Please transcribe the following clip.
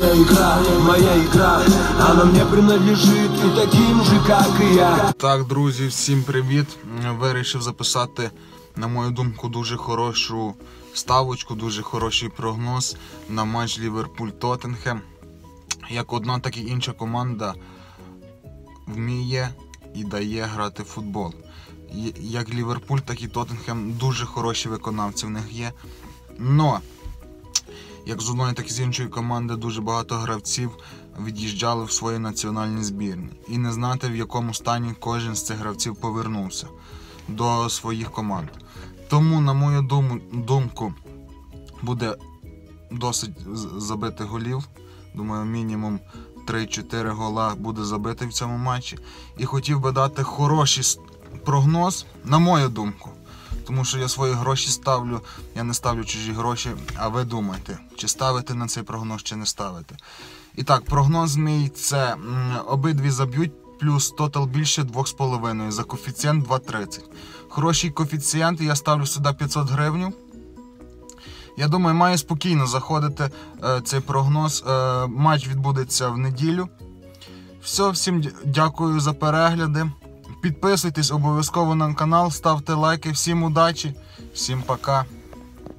игра, моя игра Она мне принадлежит и таким же, как и я Так, друзі, всім привіт. Вирішив записати, на мою думку, дуже хорошу ставочку, дуже хороший прогноз на матч Ліверпуль-Тоттенхем. Як одна, так і інша команда вміє і дає грати в футбол. Як Ліверпуль, так і Тоттенхем дуже хороші виконавці в них є. Но як з одної, так і з іншої команди дуже багато гравців від'їжджали в свої національні збірні. І не знати, в якому стані кожен з цих гравців повернувся до своїх команд. Тому, на мою дум- думку, буде досить забити голів. Думаю, мінімум 3-4 гола буде забити в цьому матчі. І хотів би дати хороший прогноз, на мою думку. Тому що я свої гроші ставлю, я не ставлю чужі гроші, а ви думайте, чи ставити на цей прогноз, чи не ставити. І так, прогноз мій це обидві заб'ють, плюс тотал більше 2,5 за коефіцієнт 2,30. Хороший коефіцієнт, я ставлю сюди 500 гривень. Я думаю, має спокійно заходити е, цей прогноз. Е, матч відбудеться в неділю. Все, всім дякую за перегляди. Підписуйтесь обов'язково на канал, ставте лайки. Всім удачі, всім пока.